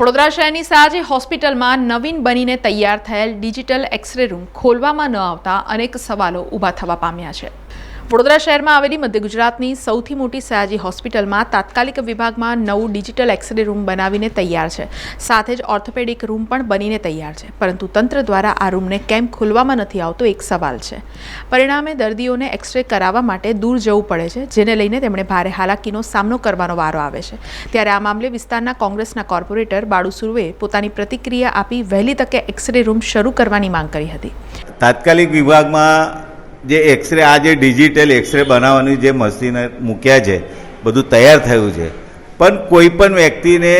વડોદરા શહેરની સાજે હોસ્પિટલમાં નવીન બનીને તૈયાર થયેલ ડિજિટલ એક્સરે રૂમ ખોલવામાં ન આવતા અનેક સવાલો ઊભા થવા પામ્યા છે. વડોદરા શહેરમાં આવેલી મધ્ય ગુજરાતની સૌથી મોટી સયાજી હોસ્પિટલમાં તાત્કાલિક વિભાગમાં નવું ડિજિટલ એક્સરે રૂમ બનાવીને તૈયાર છે. સાથે જ ઓર્થોપેડિક રૂમ પણ બનીને તૈયાર છે. પરંતુ તંત્ર દ્વારા આ રૂમને કેમ ખોલવામાં નથી આવતો એક સવાલ છે. પરિણામે દર્દીઓને એક્સરે કરાવવા માટે દૂર જવું પડે છે, જેને લઈને તેમણે ભારે હાલાકીનો સામનો કરવાનો વારો આવે છે. ત્યારે આ મામલે વિસ્તારના કોંગ્રેસના કોર્પોરેટર બાળુ સુરવે પોતાની પ્રતિક્રિયા આપી વહેલી તકે એક્સરે રૂમ શરૂ કરવાની માંગ કરી હતી. તાત્કાલિક વિભાગમાં જે એક્સરે આ જે ડિજિટલ એક્સરે બનાવવાની જે મશીન મૂક્યા છે, બધું તૈયાર થયું છે. પણ કોઈ પણ વ્યક્તિને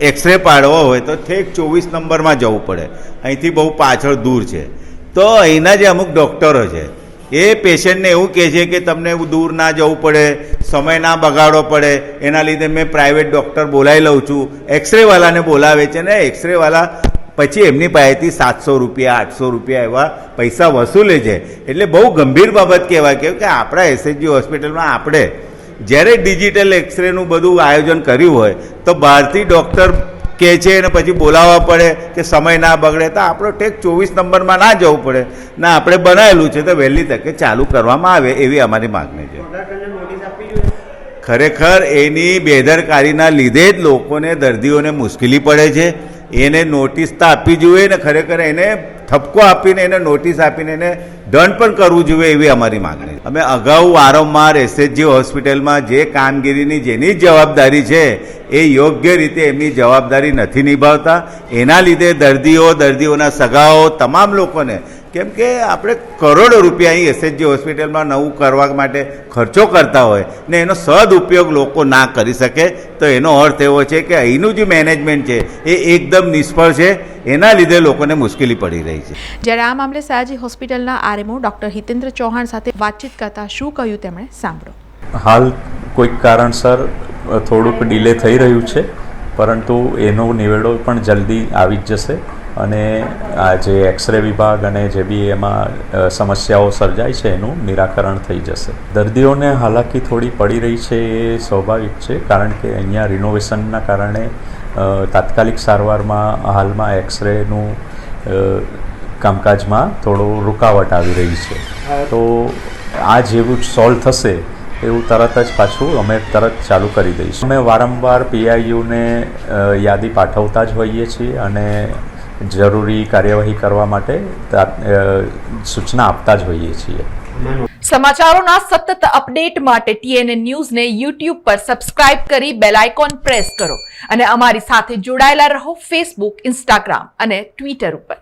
એક્સરે પાડવો હોય તો ઠેક ચોવીસ નંબરમાં જવું પડે. અહીંથી બહુ પાછળ દૂર છે. તો અહીંના જે અમુક ડૉક્ટરો છે, એ પેશન્ટને એવું કહે છે કે તમને દૂર ના જવું પડે, સમય ના બગાડવો પડે, એના લીધે મેં પ્રાઇવેટ ડૉક્ટર બોલાવી લઉં છું. એક્સરેવાલાને બોલાવે છે ને એક્સરેવાલા પછી એમની પાસેથી સાતસો રૂપિયા આઠસો રૂપિયા એવા પૈસા વસૂલે છે. એટલે બહુ ગંભીર બાબત કહેવાય કેમ કે આપણા એસએચજી હોસ્પિટલમાં આપણે જ્યારે ડિજિટલ એક્સરેનું બધું આયોજન કર્યું હોય તો બહારથી ડૉક્ટર કહે છે અને પછી બોલાવવા પડે કે સમય ના બગડે તો આપણો ટેક ચોવીસ નંબરમાં ના જવું પડે. ના આપણે બનાવેલું છે તો વહેલી તકે ચાલુ કરવામાં આવે એવી અમારી માગણી છે. ખરેખર એની બેદરકારીના લીધે જ લોકોને દર્દીઓને મુશ્કેલી પડે છે. એને નોટિસ તો આપવી જોઈએ ને ખરેખર એને ઠપકો આપીને એને નોટિસ આપીને એને દંડ પણ કરવું જોઈએ એવી અમારી માગણી અમે અગાઉ વારંવાર એસએચજી હોસ્પિટલમાં જે કામગીરીની જેની જવાબદારી છે, એ યોગ્ય રીતે એમની જવાબદારી નથી નિભાવતા. એના લીધે દર્દીઓ, દર્દીઓના સગાઓ તમામ લોકોને કેમ કે આપણે કરોડો રૂપિયા અહીં એસએચજી હોસ્પિટલમાં નવું કરવા માટે ખર્ચો કરતા હોય ને એનો સદઉપયોગ લોકો ના કરી શકે તો એનો અર્થ એવો છે કે અહીંનું જે મેનેજમેન્ટ છે એ એકદમ નિષ્ફળ છે. એના લીધે લોકોને મુશ્કેલી પડી રહી છે. જ્યારે આ મામલે સયાજી હોસ્પિટલના આરએમઓ ડોક્ટર હિતેન્દ્ર ચૌહાણ સાથે વાતચીત કરતા શું કહ્યું તેમણે? સાંભળો. હાલ કોઈક કારણસર થોડુંક ડિલે થઈ રહ્યું છે. પરંતુ એનો નિવેડો પણ જલ્દી આવી જ જશે અને આ જે એક્સરે વિભાગ અને જે બી એમાં સમસ્યાઓ સર્જાય છે એનું નિરાકરણ થઈ જશે. દર્દીઓને હાલાકી થોડી પડી રહી છે એ સ્વાભાવિક છે કારણ કે અહીંયા રિનોવેશનના કારણે તાત્કાલિક સારવારમાં હાલમાં એક્સરેનું કામકાજમાં થોડો રૂકાવટ આવી રહી છે. તો આ જેવું સોલ્વ થશે એવું તરત જ પાછું અમે તરત ચાલુ કરી દઈશું. અમે વારંવાર પીઆઈયુને યાદી પાઠવતા જ હોઈએ છીએ અને જરૂરી કાર્યવાહી કરવા માટે સૂચના આપતા જ હોઈએ છીએ. સમાચારોના સતત અપડેટ માટે ટીએનએ ન્યૂઝને યુટ્યુબ પર સબસ્ક્રાઇબ કરી બેલ આઇકોન પ્રેસ કરો અને અમારી સાથે જોડાયેલા રહો ફેસબુક, ઇન્સ્ટાગ્રામ અને ટ્વિટર ઉપર.